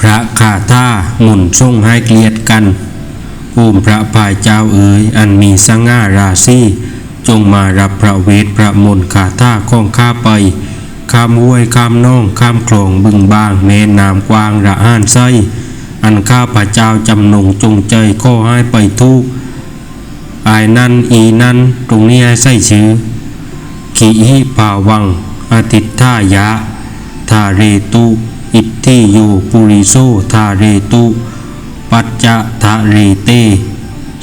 พระขาท่าหมุนส่งให้เกลียดกันภูมิพระภายเจ้าเอ๋ยอันมีสง่าราศีจงมารับพระเวทพระมนต์ขาท่าของข้าไปข้ามห้วยข้ามน่องข้ามคลองบึงบางแม่น้ำกว้างระห้านไส้อันข้าพระเจ้าจำนงจงใจข้อให้ไปทุกอายนั่นอีนั่นตรงนี้ให้ใส่ชื่อขีหิภาวังอาทิตท่ายะทาเรตุ อิทธิโยปุริโสทาเรตุ ปัจจะทะเรเต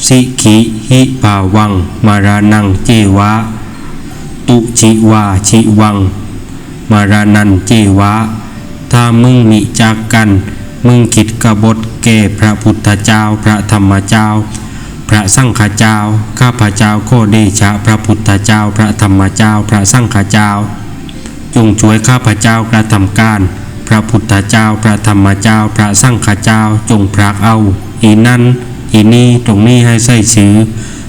สิขิหิภาวัง มารานังเจวะ ตุชิวาชิวัง มารานันเจวะ ถ้ามึงมีจากกัน มึงคิดกบฏแก่พระพุทธเจ้าพระธรรมเจ้า พระสังฆเจ้า ข้าพระเจ้าโคเดชะพระพุทธเจ้า พระธรรมเจ้า พระสังฆเจ้า จงช่วยข้าพระเจ้ากระทำการ พระพุทธเจ้า พระธรรมเจ้า พระสังฆเจ้า จงพรากเอา อีนั่น อีนี่ ตรงนี้ให้ใส่ชื่อ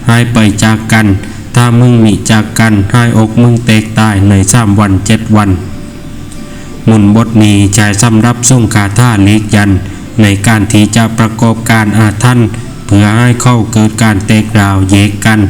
ให้ไปจากกัน ถ้ามึงมีจากกัน ให้อกมึงแตกตายในสามวันเจ็ดวัน มุนบทนี้ใช้สำรับส่งคาถาเล็กยัน ในการที่จะประกอบการอาทันเพื่อให้เข้าเกิดการแตกราวเยกกัน